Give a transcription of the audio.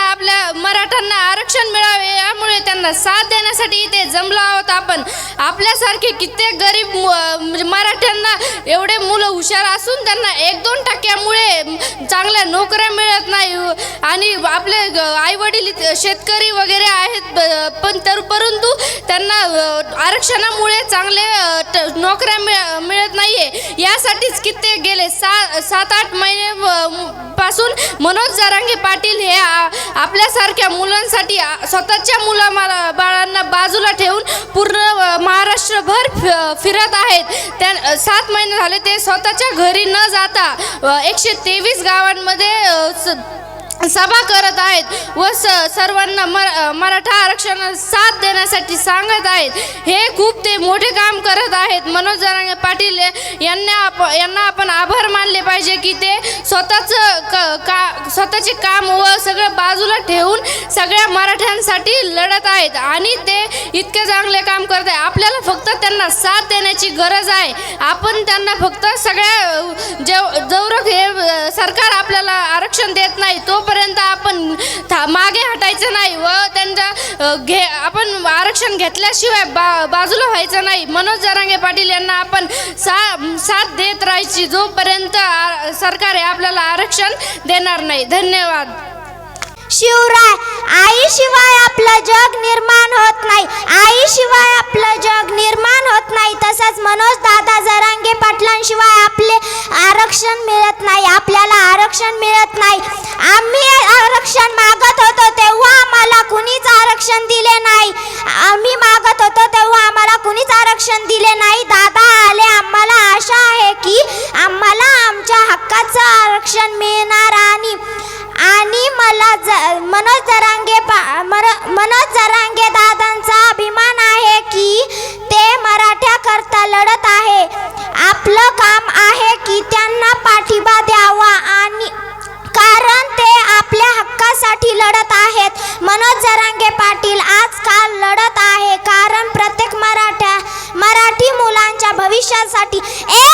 आपल्या मराठ्यांना आरक्षण मिळावे यामुळे त्यांना साथ देण्यासाठी इथे जमलो आहोत आपण. आपल्यासारखे कित्येक गरीब म्हणजे मराठ्यांना एवढे मुलं हुशार असून त्यांना एक दोन टक्क्यामुळे चांगल्या नोकऱ्या मिळत नाही. आणि आपले आईवडील शेतकरी वगैरे आहेत पण तर परंतु त्यांना आरक्षणामुळे चांगले नोकऱ्या मिळ- मिळत आहे यासाठीच कित्येक गेले सा सात आठ महिने पासून मनोज जरांगे पाटील आपल्यासारख्या मुलांसाठी स्वतःच्या मुला बाळांना बाजूला ठेवून पूर्ण महाराष्ट्रभर फि- फिरत आहेत. त्या सात महिने झाले ते स्वतःच्या घरी न जाता एकशे तेवीस गावांमध्ये स- सभा करत आहेत व स सर्वांना मर मराठा आरक्षण साथ देण्यासाठी सांगत आहेत. हे खूप ते मोठे काम करत आहेत. मनोज जरांगे पाटील यांना आप यांना आपण आभार मानले पाहिजे की ते स्वतःचं क का स्वतःचे काम व सगळं बाजूला ठेवून सगळ्या मराठ्यांसाठी लढत आहेत आणि ते इतके चांगले काम करत आहे आपल्याला फक्त त्यांना साथ देण्याची गरज आहे. आपण त्यांना फक्त सगळ्या जेव जवरक हे सरकार आपल्याला आरक्षण देत नाही तो तोपर्यंत आपण था मागे हटायचं नाही व त्यांच्या घे आपण आरक्षण घेतल्याशिवाय बा बाजूला व्हायचं नाही. मनोज जरांगे पाटील यांना आपण सा साथ देत राहायची जोपर्यंत सरकार आपल्याला आरक्षण देणार नाही. धन्यवाद. शिवराय आईशिवाय आपलं जग निर्माण होत नाही. आईशिवाय आपलं जग निर्माण होत नाही. तसंच मनोज दादा जरांगे पाटलांशिवाय आपले आरक्षण मिळत नाही. आपल्याला आरक्षण मिळत नाही. आम्ही आरक्षण मागत होतो तेव्हा आम्हाला कुणीच आरक्षण दिले नाही. आम्ही मागत होतो तेव्हा आम्हाला कुणीच आरक्षण दिले नाही. दादा आले आम्हाला आशा आहे की आम्हाला आमच्या हक्काचं आरक्षण मिळणार आणि आणि मला ज मनोज जरांगे पा मर मनोज जरांगे दादांचा अभिमान आहे